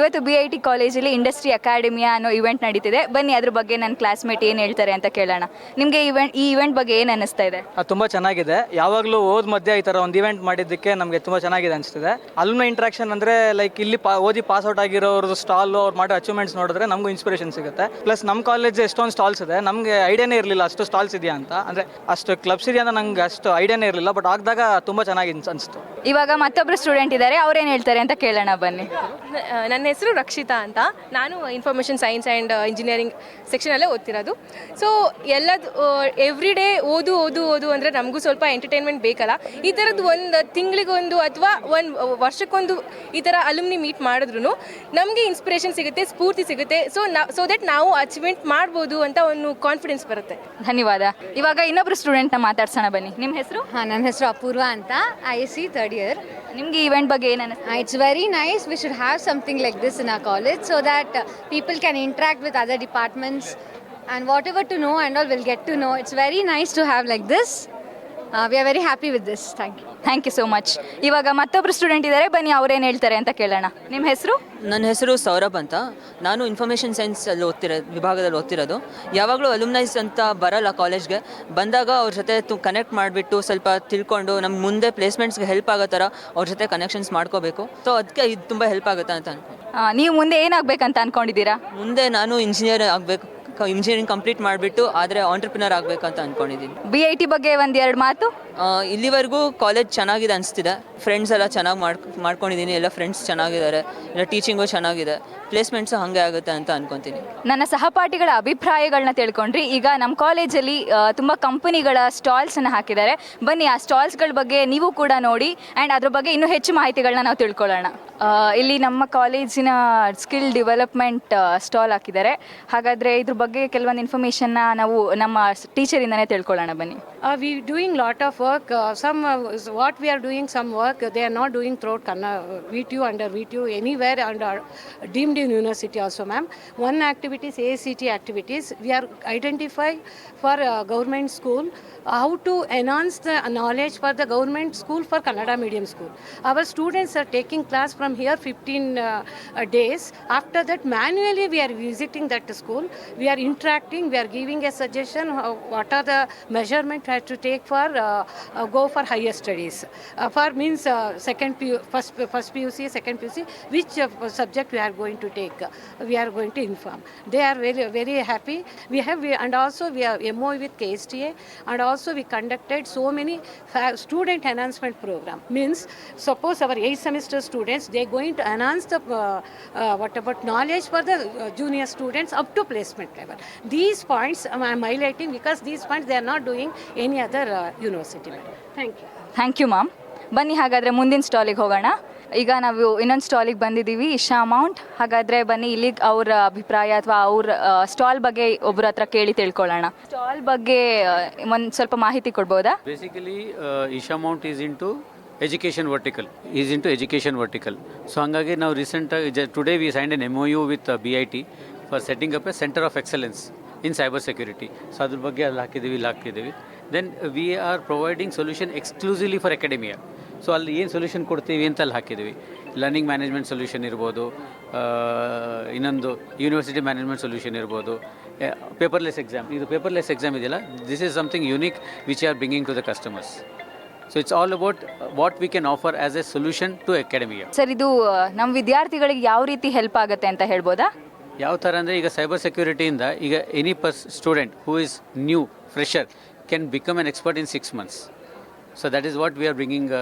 ಇವತ್ತು B I T ಕಾಲೇಜಲ್ಲಿ industry ಅಕಾಡೆಮಿಯ ಅನ್ನೋ ಇವೆಂಟ್ ನಡೀತಿದೆ. ಬನ್ನಿ ಅದ್ರ ಬಗ್ಗೆ ನನ್ನ ಕ್ಲಾಸ್ಮೇಟ್ ಏನು ಹೇಳ್ತಾರೆ ಅಂತ ಕೇಳೋಣ. ನಿಮಗೆ ಇವೆಂಟ್ ಈ ಇವೆಂಟ್ ಬಗ್ಗೆ ಏನು ಅನ್ನಿಸ್ತಾ ಇದೆ? ಅದು ತುಂಬ ಚೆನ್ನಾಗಿದೆ. ಯಾವಾಗಲೂ ಓದ್ ಮಧ್ಯೆ ಈ ಥರ ಒಂದು ಇವೆಂಟ್ ಮಾಡಿದ್ದಕ್ಕೆ ನಮಗೆ ತುಂಬ ಚೆನ್ನಾಗಿದೆ ಅನಿಸ್ತಿದೆ. ಅಲ್ನ ಇಂಟ್ರಾಕ್ಷನ್ ಅಂದರೆ ಲೈಕ್ ಇಲ್ಲಿ ಓದಿ ಪಾಸ್ ಔಟ್ ಆಗಿರೋರು ಸ್ಟಾಲ್ ಅವ್ರು ಮಾಡೋ ಅಚೀವ್ಮೆಂಟ್ಸ್ ನೋಡಿದ್ರೆ ನಮಗೂ ಇನ್ಸ್ಪಿರೇಷನ್ ಸಿಗುತ್ತೆ. ಪ್ಲಸ್ ನಮ್ಮ ಕಾಲೇಜ್ ಎಷ್ಟೊಂದು ಸ್ಟಾಲ್ಸ್ ಇದೆ. ನಮಗೆ ಐಡಿಯಾನೇ ಇರಲಿಲ್ಲ ಅಷ್ಟು ಸ್ಟಾಲ್ಸ್ ಇದೆಯಾ ಅಂತ. ಅಂದರೆ ಅಷ್ಟು ಕ್ಲಬ್ಸ್ ಇದೆಯಾ ಅಂತ ನಂಗೆ ಅಷ್ಟು ಐಡಿಯಾನೇ ಇರಲಿಲ್ಲ. ಬಟ್ ಆಗದಾಗ ತುಂಬ ಚೆನ್ನಾಗಿ ಅನಿಸ್ತು. ಇವಾಗ ಮತ್ತೊಬ್ಬರು ಸ್ಟೂಡೆಂಟ್ ಇದ್ದಾರೆ ಅವ್ರೇನು ಹೇಳ್ತಾರೆ ಅಂತ ಕೇಳೋಣ ಬನ್ನಿ. ನ- ನನ್ನ ಹೆಸರು ರಕ್ಷಿತಾ ಅಂತ. ನಾನು ಇನ್ಫಾರ್ಮೇಷನ್ ಸೈನ್ಸ್ ಆ್ಯಂಡ್ ಇಂಜಿನಿಯರಿಂಗ್ ಸೆಕ್ಷನಲ್ಲೇ ಓದ್ತಿರೋದು. ಸೊ ಎಲ್ಲದು ಎವ್ರಿ ಡೇ ಓದು ಓದು ಓದು ಅಂದರೆ ನಮಗೂ ಸ್ವಲ್ಪ ಎಂಟರ್ಟೈನ್ಮೆಂಟ್ ಬೇಕಲ್ಲ. ಈ ಥರದ್ದು ಒಂದು ತಿಂಗಳಿಗೊಂದು ಅಥವಾ ಒಂದು ವರ್ಷಕ್ಕೊಂದು ಈ ಥರ ಅಲುಮ್ನಿ ಮೀಟ್ ಮಾಡಿದ್ರು ನಮಗೆ ಇನ್ಸ್ಪಿರೇಷನ್ ಸಿಗುತ್ತೆ ಸ್ಫೂರ್ತಿ ಸಿಗುತ್ತೆ. ಸೊ ನಾ ಸೊ ದಟ್ ನಾವು ಅಚೀವ್ಮೆಂಟ್ ಮಾಡ್ಬೋದು ಅಂತ ಒಂದು ಕಾನ್ಫಿಡೆನ್ಸ್ ಬರುತ್ತೆ. ಧನ್ಯವಾದ. ಇವಾಗ ಇನ್ನೊಬ್ರು ಸ್ಟೂಡೆಂಟ್ನ ಮಾತಾಡ್ಸೋಣ ಬನ್ನಿ. ನಿಮ್ಮ ಹೆಸರು? ಹಾಂ ನನ್ನ ಹೆಸರು ಅಪೂರ್ವ ಅಂತ. I S C third year ನಿಮ್ಗೆ ಈವೆಂಟ್ ಬಗ್ಗೆ ಏನು it's very nice we should have something like this in a college so that people can interact with other departments and whatever to know and all will get to know it's very nice to have like this we are very happy with this thank you thank you so much ಇವಾಗ ಮತ್ತೊಬ್ಬರು student ಇದ್ದಾರೆ. ಬನ್ನಿ ಅವ್ರೇನು ಹೇಳ್ತಾರೆ ಅಂತ ಕೇಳೋಣ. ನಿಮ್ಮ ಹೆಸರು? ನನ್ನ ಹೆಸರು ಸೌರಭ್ ಅಂತ. ನಾನು ಇನ್ಫಾರ್ಮೇಷನ್ ಸೈನ್ಸಲ್ಲಿ ಓದ್ತಿರೋ ವಿಭಾಗದಲ್ಲಿ ಓದ್ತಿರೋದು. ಯಾವಾಗಲೂ ಅಲುಮ್ನೈಸ್ ಅಂತ ಬರಲ್ಲ ಕಾಲೇಜ್ಗೆ ಬಂದಾಗ ಅವ್ರ ಜೊತೆ ತು ಕನೆಕ್ಟ್ ಮಾಡಿಬಿಟ್ಟು ಸ್ವಲ್ಪ ತಿಳ್ಕೊಂಡು ನಮ್ಮ ಮುಂದೆ ಪ್ಲೇಸ್ಮೆಂಟ್ಸ್ಗೆ ಹೆಲ್ಪ್ ಆಗೋ ಥರ ಅವ್ರ ಜೊತೆ ಕನೆಕ್ಷನ್ಸ್ ಮಾಡ್ಕೋಬೇಕು. ಸೊ ಅದಕ್ಕೆ ಇದು ತುಂಬ ಹೆಲ್ಪ್ ಆಗುತ್ತೆ ಅಂತ ಅನ್ಕೊಂಡು ನೀವು ಮುಂದೆ ಏನಾಗಬೇಕಂತ ಅನ್ಕೊಂಡಿದ್ದೀರಾ? ಮುಂದೆ ನಾನು ಇಂಜಿನಿಯರ್ ಆಗಬೇಕು. ಇಂಜಿನಿಯರಿಂಗ್ ಕಂಪ್ಲೀಟ್ ಮಾಡಿಬಿಟ್ಟು ಆದರೆ ಆಂಟ್ರಪ್ರಿನರ್ ಆಗಬೇಕಂತ ಅಂದ್ಕೊಂಡಿದ್ದೀನಿ ಬಿ ಐ ಟಿ ಬಗ್ಗೆ ಒಂದು ಎರಡು ಮಾತು? ಆ, ಇಲ್ಲಿವರೆಗೂ ಕಾಲೇಜ್ ಚೆನ್ನಾಗಿದೆ ಅನಿಸ್ತಿದೆ. ಫ್ರೆಂಡ್ಸ್ ಎಲ್ಲ ಚೆನ್ನಾಗಿ ಮಾಡ್ ಮಾಡ್ಕೊಂಡಿದ್ದೀನಿ ಎಲ್ಲ ಫ್ರೆಂಡ್ಸ್ ಚೆನ್ನಾಗಿದ್ದಾರೆ ಎಲ್ಲ ಟೀಚಿಂಗು ಚೆನ್ನಾಗಿದೆ. ಪ್ಲೇಸ್ಮೆಂಟ್ಸು ಹಾಗೆ ಆಗುತ್ತೆ ಅಂತ ಅನ್ಕೊತೀನಿ. ನನ್ನ ಸಹಪಾಠಿಗಳ ಅಭಿಪ್ರಾಯಗಳನ್ನ ತಿಳ್ಕೊಂಡ್ರಿ. ಈಗ ನಮ್ಮ ಕಾಲೇಜಲ್ಲಿ ಆ, ತುಂಬ ಕಂಪನಿಗಳ ಸ್ಟಾಲ್ಸನ್ನು ಹಾಕಿದ್ದಾರೆ. ಬನ್ನಿ ಆ ಸ್ಟಾಲ್ಸ್ಗಳ ಬಗ್ಗೆ ನೀವು ಕೂಡ ನೋಡಿ ಆ್ಯಂಡ್ ಅದ್ರ ಬಗ್ಗೆ ಇನ್ನೂ ಹೆಚ್ಚು ಮಾಹಿತಿಗಳನ್ನ ನಾವು ತಿಳ್ಕೊಳ್ಳೋಣ. ಆ, ಇಲ್ಲಿ ನಮ್ಮ ಕಾಲೇಜಿನ ಸ್ಕಿಲ್ ಡೆವಲಪ್ಮೆಂಟ್ ಸ್ಟಾಲ್ ಹಾಕಿದ್ದಾರೆ. ಹಾಗಾದರೆ ಇದ್ರ ಬಗ್ಗೆ ಕೆಲವೊಂದು ಇನ್ಫಾರ್ಮೇಷನ್ನ ನಾವು ನಮ್ಮ ಟೀಚರಿಂದನೇ ತಿಳ್ಕೊಳ್ಳೋಣ ಬನ್ನಿ Uh, we doing lot of work. Uh, some uh, is what we are doing some work they are not doing throughout Kanna, VTU under VTU anywhere under deemed university also, ma'am. One activity is ACT activities. We are identify for uh, government school how to enhance the knowledge for the government school for Kannada medium school. Our students are taking class from here 15 uh, uh, days. After that, manually we are visiting that school. We are interacting. We are giving a suggestion. How, what are the measurement we have to take for uh, uh, go for higher studies? Uh, for means uh, second PU, first first PUC, second PUC. Which uh, subject we are going to take? Uh, we are going to inform. They are very very happy. We have we, and also we are MOE with KSTA and also we conducted so many student enhancement program. Means suppose our eighth semester students they are going to enhance the uh, uh, what about knowledge for the uh, junior students up to placement level. These points um, I'm am highlighting because these points they are not doing any other uh, university. madam. Thank you. Thank you ma'am ಬನ್ನಿ ಹಾಗಾದರೆ ಮುಂದಿನ ಸ್ಟಾಲಿಗೆ ಹೋಗೋಣ ಈಗ ನಾವು ಇನ್ನೊಂದು ಸ್ಟಾಲಿಗೆ ಬಂದಿದ್ದೀವಿ Isha amount ಹಾಗಾದರೆ ಬನ್ನಿ ಇಲ್ಲಿಗೆ ಅವರ ಅಭಿಪ್ರಾಯ ಅಥವಾ ಅವ್ರ ಸ್ಟಾಲ್ ಬಗ್ಗೆ ಒಬ್ಬರ ಹತ್ರ ಕೇಳಿ ತಿಳ್ಕೊಳ್ಳೋಣ ಸ್ಟಾಲ್ ಬಗ್ಗೆ ಒಂದು ಸ್ವಲ್ಪ ಮಾಹಿತಿ ಕೊಡ್ಬೋದಾ Basically, uh, Isha amount is into education vertical. Is into education vertical. So ಹಂಗಾಗಿ ನಾವು recent today we signed an M O U with B I T for setting up a centre of excellence in cyber security so ಅದ್ರ ಬಗ್ಗೆ ಅಲ್ಲಿ ಹಾಕಿದ್ದೀವಿ, ಇಲ್ಲಿ ಹಾಕಿದ್ದೀವಿ then we are providing solution exclusively for academia so ಅಲ್ಲಿ ಏನು solution ಕೊಡ್ತೀವಿ ಅಂತ ಅಲ್ಲಿ ಹಾಕಿದ್ದೀವಿ. ಲರ್ನಿಂಗ್ ಮ್ಯಾನೇಜ್ಮೆಂಟ್ ಸೊಲ್ಯೂಷನ್ ಇರ್ಬೋದು ಇನ್ನೊಂದು ಯೂನಿವರ್ಸಿಟಿ ಮ್ಯಾನೇಜ್ಮೆಂಟ್ ಸೊಲ್ಯೂಷನ್ ಇರ್ಬೋದು ಪೇಪರ್ಲೆಸ್ ಎಕ್ಸಾಮ್ ಇದು ಪೇಪರ್ಲೆಸ್ ಎಕ್ಸಾಮ್ ಇದೆಯಲ್ಲ this is something unique which are bringing to the customers so it's all about what we can offer as a solution to academia sir, ಇದು ನಮ್ಮ ವಿದ್ಯಾರ್ಥಿಗಳಿಗೆ ಯಾವ ರೀತಿ help ಆಗುತ್ತೆ ಅಂತ ಹೇಳ್ಬೋದಾ? ಯಾವ ಥರ ಅಂದರೆ ಈಗ ಸೈಬರ್ ಸೆಕ್ಯೂರಿಟಿಯಿಂದ ಈಗ any purse student who is new fresher can become an expert in six months so that is what we are bringing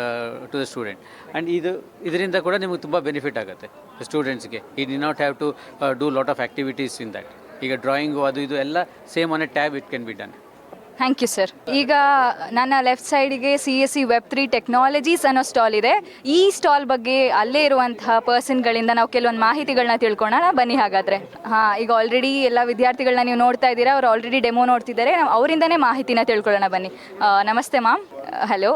to the student and ಇದು, ಇದರಿಂದ ಕೂಡ ನಿಮಗೆ ತುಂಬ ಬೆನಿಫಿಟ್ ಆಗುತ್ತೆ. ಸ್ಟೂಡೆಂಟ್ಸ್ಗೆ ಈ do not have to do lot of activities in that ಈಗ drawing ಅದು, ಇದು ಎಲ್ಲ same on a tab it can be done thank you sir ಈಗ ನನ್ನ ಲೆಫ್ಟ್ ಸೈಡಿಗೆ C S C web three technologies ಅನ್ನೋ ಸ್ಟಾಲ್ ಇದೆ. ಈ ಸ್ಟಾಲ್ ಬಗ್ಗೆ ಅಲ್ಲೇ ಇರುವಂತಹ ಪರ್ಸನ್ಗಳಿಂದ ನಾವು ಕೆಲವೊಂದು ಮಾಹಿತಿಗಳನ್ನ ತಿಳ್ಕೊಳ್ಳೋಣ ಬನ್ನಿ ಹಾಗಾದರೆ. ಹಾಂ, ಈಗ ಆಲ್ರೆಡಿ ಎಲ್ಲ ವಿದ್ಯಾರ್ಥಿಗಳನ್ನ ನೀವು ನೋಡ್ತಾ ಇದ್ದೀರಾ? ಅವ್ರು ಆಲ್ರೆಡಿ ಡೆಮೋ ನೋಡ್ತಿದ್ದಾರೆ. ನಾವು ಅವರಿಂದನೇ ಮಾಹಿತಿನ ತಿಳ್ಕೊಳ್ಳೋಣ ಬನ್ನಿ. ನಮಸ್ತೆ ma'am hello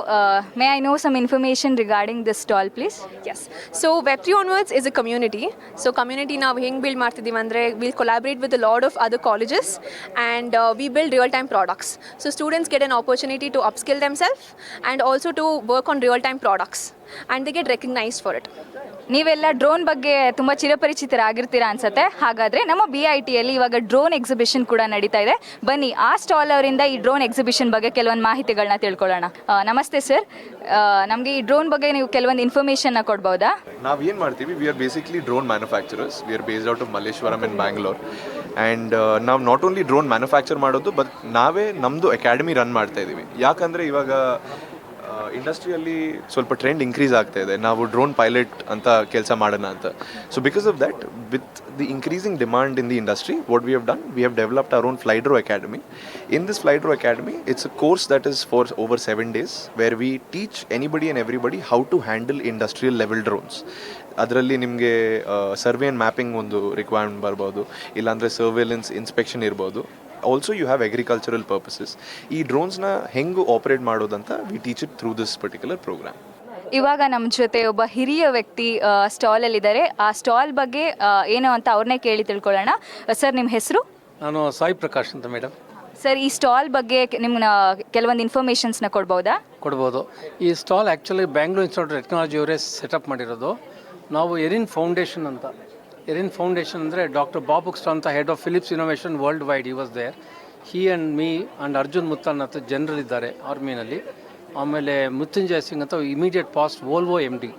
may I know some information regarding this stall please yes so web three onwards is a community so community ನಾವು ಹೆಂಗೆ ಬಿಲ್ಡ್ ಮಾಡ್ತಿದ್ದೀವಿ ಅಂದರೆ will collaborate with lot of other colleges and we build real time products so students get an opportunity to upskill themself and also to work on real time products and get recognized for for it ನೀವೆಲ್ಲ drone ಬಗ್ಗೆ ತುಂಬ ಚಿರಪರಿಚಿತರಾಗಿರ್ತೀರಾ ಅನ್ಸುತ್ತೆ. ಹಾಗಾದರೆ ನಮ್ಮ B I ಟಿಯಲ್ಲಿ ಇವಾಗ drone exhibition ಕೂಡ ನಡೀತಾ ಇದೆ. ಬನ್ನಿ ಆ ಸ್ಟಾಲ್ ಅವರಿಂದ ಈ ಡ್ರೋನ್ ಎಕ್ಸಿಬಿಷನ್ ಬಗ್ಗೆ ಕೆಲವೊಂದು ಮಾಹಿತಿಗಳನ್ನ ತಿಳ್ಕೊಳ್ಳೋಣ. ಆ, ನಮಸ್ತೆ ಸರ್ ನಮಗೆ ಈ ಡ್ರೋನ್ ಬಗ್ಗೆ ನೀವು ಕೆಲವೊಂದು ಇನ್ಫಾರ್ಮೇಷನ್ನ ಕೊಡ್ಬೋದಾ? ನಾವು ಏನು ಮಾಡ್ತೀವಿ we are basically drone manufacturers we are based out of Malleshwaram in Bangalore and ನಾವು ನಾಟ್ ಓನ್ಲಿ ಡ್ರೋನ್ ಮ್ಯಾನುಫ್ಯಾಕ್ಚರ್ ಮಾಡೋದು ಬಟ್ ನಾವೇ ನಮ್ಮದು ಅಕಾಡೆಮಿ ರನ್ ಮಾಡ್ತಾ ಇದ್ದೀವಿ ಯಾಕಂದರೆ ಇವಾಗ ಇಂಡಸ್ಟ್ರಿಯಲ್ಲಿ ಸ್ವಲ್ಪ ಟ್ರೆಂಡ್ ಇನ್ಕ್ರೀಸ್ ಆಗ್ತಾ ಇದೆ. ನಾವು ಡ್ರೋನ್ ಪೈಲಟ್ ಅಂತ ಕೆಲಸ ಮಾಡೋಣ ಅಂತ. So because of that with the increasing demand in the industry what we have done we have developed our own Flydro academy in this Flydro academy it's a course that is for over seven days where we teach anybody and everybody how to handle industrial level drones ಅದರಲ್ಲಿ ನಿಮಗೆ survey and mapping ಒಂದು requirement ಬರ್ಬೋದು. ಇಲ್ಲಾಂದರೆ surveillance inspection ಇರ್ಬೋದು. Also you have agricultural purposes ಈ ಡ್ರೋನ್ಸ್ನ ಹೆಂಗೆ operate ಮಾಡೋದಂತ we teach it through this particular program ಇವಾಗ ನಮ್ಮ ಜೊತೆ ಒಬ್ಬ ಹಿರಿಯ ವ್ಯಕ್ತಿ ಸ್ಟಾಲ್ ಎಲ್ಲಿದ್ದಾರೆ ಆ ಸ್ಟಾಲ್ ಬಗ್ಗೆ ಏನು ಅಂತ ಅವ್ರನ್ನೇ ಕೇಳಿ ತಿಳ್ಕೊಳ್ಳೋಣ. ಸರ್ ನಿಮ್ಮ ಹೆಸರು? ನಾನು ಸಾಯಿ ಪ್ರಕಾಶ್ ಅಂತ ಮೇಡಮ್. ಸರ್ ಈ ಸ್ಟಾಲ್ ಬಗ್ಗೆ ನಿಮ್ಮನ್ನ ಕೆಲವೊಂದು ಇನ್ಫಾರ್ಮೇಷನ್ಸ್ನ ಕೊಡ್ಬೋದಾ? ಕೊಡ್ಬೋದು. ಈ stall actually Bangalore institute technology ಅವರೇ ಸೆಟಪ್ ಮಾಡಿರೋದು. ನಾವು ಎರಿನ್ ಫೌಂಡೇಶನ್ ಅಂತ. ಎರಿನ್ ಫೌಂಡೇಶನ್ ಅಂದರೆ ಡಾಕ್ಟರ್ ಬಾಬು ಅಂತ head of Philips innovation worldwide ಈ was there he and me and Arjun Muthan ಅಂತ ಜನರಲ್ಲಿದ್ದಾರೆ ಆರ್ಮಿನಲ್ಲಿ ಆಮೇಲೆ ಮೃತ್ಯುಂಜಯ್ ಸಿಂಗ್ ಅಂತ immediate past Volvo M D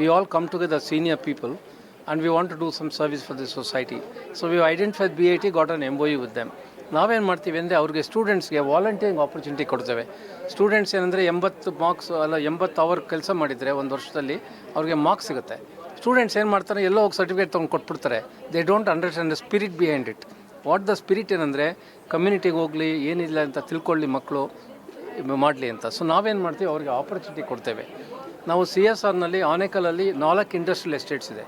we all come together senior people and we want to do some service for the society so we identified B I T got on M O U with them ನಾವೇನು ಮಾಡ್ತೀವಿ ಅಂದರೆ ಅವ್ರಿಗೆ ಸ್ಟೂಡೆಂಟ್ಸ್ಗೆ volunteering opportunity ಕೊಡ್ತೇವೆ. Students ಏನಂದರೆ ಎಂಬತ್ತು marks ಅಲ್ಲ ಎಂಬತ್ತು ಅವರ್ ಕೆಲಸ ಮಾಡಿದರೆ ಒಂದು ವರ್ಷದಲ್ಲಿ ಅವ್ರಿಗೆ ಮಾರ್ಕ್ಸ್ ಸಿಗುತ್ತೆ. ಸ್ಟೂಡೆಂಟ್ಸ್ ಏನು ಮಾಡ್ತಾರೆ, ಎಲ್ಲೋ ಹೋಗಿ ಸರ್ಟಿಫಿಕೇಟ್ ತೊಗೊಂಡು ಕೊಟ್ಬಿಡ್ತಾರೆ. They don't understand the spirit behind it what the spirit ಏನಂದರೆ ಕಮ್ಯುನಿಟಿಗೆ ಹೋಗಲಿ, ಏನಿಲ್ಲ ಅಂತ ತಿಳ್ಕೊಳ್ಳಿ ಮಕ್ಕಳು ಮಾಡಲಿ ಅಂತ. ಸೊ ನಾವೇನು ಮಾಡ್ತೀವಿ, ಅವ್ರಿಗೆ ಆಪರ್ಚುನಿಟಿ ಕೊಡ್ತೇವೆ. ನಾವು ಸಿ ಎಸ್ ಆರ್ನಲ್ಲಿ ಆನೇಕಲಲ್ಲಿ ನಾಲ್ಕು ಇಂಡಸ್ಟ್ರಿಯಲ್ ಎಸ್ಟೇಟ್ಸ್ ಇದೆ.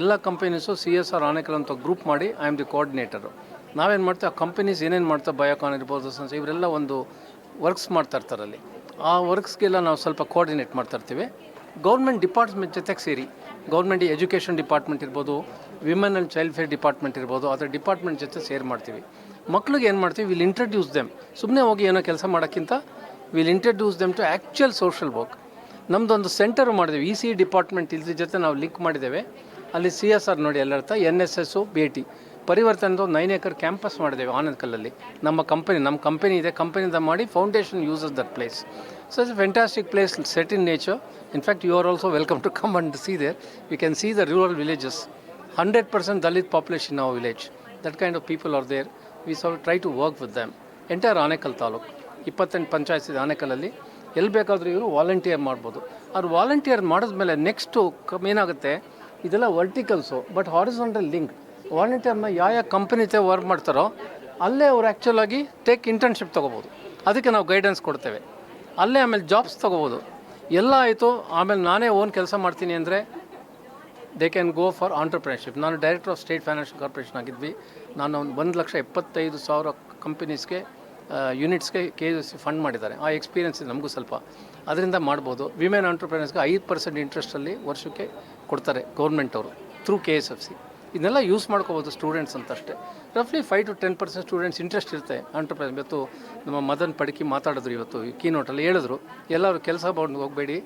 ಎಲ್ಲ companies C S R Anekal ಅಂತ ಗ್ರೂಪ್ ಮಾಡಿ ಐ ಆಮ್ ದಿ ಕೋಆರ್ಡಿನೇಟರು ನಾವೇನು ಮಾಡ್ತೀವಿ, ಆ ಕಂಪನೀಸ್ ಏನೇನು ಮಾಡ್ತಾರೆ ಬಯೋಕಾನ್ ಇರ್ಬೋದು ಸನ್ಸ್ ಇವರೆಲ್ಲ ಒಂದು ವರ್ಕ್ಸ್ ಮಾಡ್ತಾ ಇರ್ತಾರಲ್ಲಿ ಆ ವರ್ಕ್ಸ್ಗೆಲ್ಲ ನಾವು ಸ್ವಲ್ಪ ಕೋಆರ್ಡಿನೇಟ್ ಮಾಡ್ತಾ ಇರ್ತೀವಿ. ಗೌರ್ಮೆಂಟ್ ಡಿಪಾರ್ಟ್ಮೆಂಟ್ ಜೊತೆಗೆ ಸೇರಿ, ಗೌರ್ಮೆಂಟ್ ಎಜುಕೇಷನ್ ಡಿಪಾರ್ಟ್ಮೆಂಟ್ ಇರ್ಬೋದು women and child fair department ಇರ್ಬೋದು ಅದರ ಡಿಪಾರ್ಟ್ಮೆಂಟ್ ಜೊತೆ ಸೇರ್ ಮಾಡ್ತೀವಿ. ಮಕ್ಳಿಗೆ ಏನು ಮಾಡ್ತೀವಿ ವಿಲ್ ಇಂಟ್ರಡ್ಯೂಸ್ ದೆಮ್ ಸುಮ್ಮನೆ ಹೋಗಿ ಏನೋ ಕೆಲಸ ಮಾಡೋಕ್ಕಿಂತ will introduce them to actual social work ನಮ್ಮದೊಂದು ಸೆಂಟರ್ ಮಾಡಿದ್ದೇವೆ ಇ ಸಿ ಡಿಪಾರ್ಟ್ಮೆಂಟ್ ಇದ್ರ ಜೊತೆ ನಾವು ಲಿಂಕ್ ಮಾಡಿದ್ದೇವೆ. ಅಲ್ಲಿ ಸಿ ಎಸ್ ಆರ್ ನೋಡಿ ಎಲ್ಲರ್ಥ ಎನ್ ಎಸ್ ಎಸ್ಸು ಭೇಟಿ ಪರಿವರ್ತನದ ನೈನ್ ಏಕರ್ ಕ್ಯಾಂಪಸ್ ಮಾಡಿದ್ದೇವೆ ಆನಂದ್ಕಲ್ಲಲ್ಲಿ ನಮ್ಮ ಕಂಪನಿ ನಮ್ಮ ಕಂಪನಿ ಇದೆ. ಕಂಪನಿಯಿಂದ ಮಾಡಿ foundation uses that place so it's fantastic place set in nature in fact you are also welcome to come and see there you can see the rural villages hundred percent Dalit population our village that kind of people are there we saw try to work with them entire Anekal taluk ಇಪ್ಪತ್ತೆಂಟು ಪಂಚಾಯತ್ ಇದೆ ಆನೇಕಲಲ್ಲಿ ಎಲ್ಲಿ ಬೇಕಾದರೂ ಇವರು volunteer ಮಾಡ್ಬೋದು. ಅವ್ರು volunteer ಮಾಡಿದ್ಮೇಲೆ next ಏನಾಗುತ್ತೆ? ಇದೆಲ್ಲ ವರ್ಟಿಕಲ್ಸು ಬಟ್ ಹಾರಿಸೋಂಟಲ್ ಲಿಂಕ್ ವಾಲಂಟಿಯರ್ನ ಯಾವ ಯಾವ ಕಂಪನಿ ಜೊತೆ ವರ್ಕ್ ಮಾಡ್ತಾರೋ ಅಲ್ಲೇ ಅವ್ರು ಆ್ಯಕ್ಚುಲಾಗಿ ಟೇಕ್ ಇಂಟರ್ನ್ಶಿಪ್ ತೊಗೋಬೋದು. ಅದಕ್ಕೆ ನಾವು ಗೈಡೆನ್ಸ್ ಕೊಡ್ತೇವೆ. ಅಲ್ಲೇ ಆಮೇಲೆ ಜಾಬ್ಸ್ ತೊಗೋಬೋದು. ಎಲ್ಲ ಆಯಿತು, ಆಮೇಲೆ ನಾನೇ ಓನ್ ಕೆಲಸ ಮಾಡ್ತೀನಿ ಅಂದರೆ they can go for entrepreneurship ನಾನು director of state financial corporation ಆಗಿದ್ವಿ. ನಾನು ಒಂದು ಲಕ್ಷ ಎಪ್ಪತ್ತೈದು ಸಾವಿರ ಕಂಪನೀಸ್ಗೆ ಯೂನಿಟ್ಸ್ಗೆ ಕೆ ಎಸ್ ಸಿ ಫಂಡ್ ಮಾಡಿದ್ದಾರೆ. ಆ ಎಕ್ಸ್ಪೀರಿಯನ್ಸ್ ನಮಗೂ ಸ್ವಲ್ಪ. ಅದರಿಂದ ಮಾಡ್ಬೋದು. ವಿಮೆನ್ ಆಂಟರ್ಪ್ರಿನರ್ಸ್ಗೆ ಐದು ಪರ್ಸೆಂಟ್ ಇಂಟ್ರೆಸ್ಟಲ್ಲಿ ವರ್ಷಕ್ಕೆ ಕೊಡ್ತಾರೆ ಗೌರ್ಮೆಂಟ್ ಅವರು through K S F C ಇದನ್ನೆಲ್ಲ ಯೂಸ್ ಮಾಡ್ಕೋಬೋದು ಸ್ಟೂಡೆಂಟ್ಸ್ ಅಂತ ಅಷ್ಟೇ ರಫ್ಲಿ five to ten percent students interest ಇರುತ್ತೆ ಆಂಟರ್ಪ್ರೈಸ್ ಇವತ್ತು ನಮ್ಮ ಮದನ್ ಪಡಕಿ ಮಾತಾಡಿದ್ರು ಇವತ್ತು ಕೀನೋಟಲ್ಲಿ ಹೇಳಿದ್ರು, ಎಲ್ಲರೂ ಕೆಲಸ ಬಂದು ಹೋಗಬೇಡಿ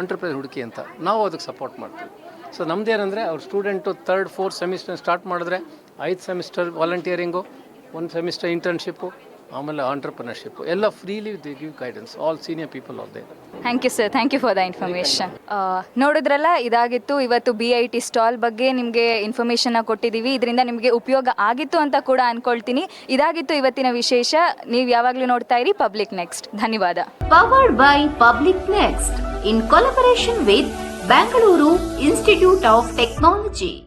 ಆಂಟರ್ಪ್ರೈಸ್ ಹುಡುಕಿ ಅಂತ. ನಾವು ಅದಕ್ಕೆ ಸಪೋರ್ಟ್ ಮಾಡ್ತೀವಿ. ಸೊ ನಮ್ದೇನಂದರೆ ಅವ್ರ student third fourth semester start ಮಾಡಿದ್ರೆ, ಐದು ಸೆಮಿಸ್ಟರ್ ವಾಲಂಟಿಯರಿಂಗು ಒಂದು ಸೆಮಿಸ್ಟರ್ ಇಂಟರ್ನ್ಶಿಪ್ಪು ಆಮೇಲೆ ಆಂಟರ್ಪ್ರಿನರ್ಶಿಪ್ ಎಲ್ಲ freely the give guidance all senior people are there thank you sir thank you for the information ನೋಡಿದ್ರಲ್ಲ ಇದಾಗಿತ್ತು. ಇವತ್ತು ಬಿ ಐ ಟಿ ಸ್ಟಾಲ್ ಬಗ್ಗೆ ನಿಮಗೆ ಇನ್ಫಾರ್ಮೇಷನ್ನ ಕೊಟ್ಟಿದ್ದೀವಿ ಇದರಿಂದ ನಿಮಗೆ ಉಪಯೋಗ ಆಗಿತ್ತು ಅಂತ ಕೂಡ ಅನ್ಕೊಳ್ತೀನಿ. ಇದಾಗಿತ್ತು ಇವತ್ತಿನ ವಿಶೇಷ. ನೀವು ಯಾವಾಗಲೂ ನೋಡ್ತಾ ಇರಿ ಪಬ್ಲಿಕ್ ನೆಕ್ಸ್ಟ್ ಧನ್ಯವಾದ. Powered by public next in collaboration with Bengaluru institute of Technology.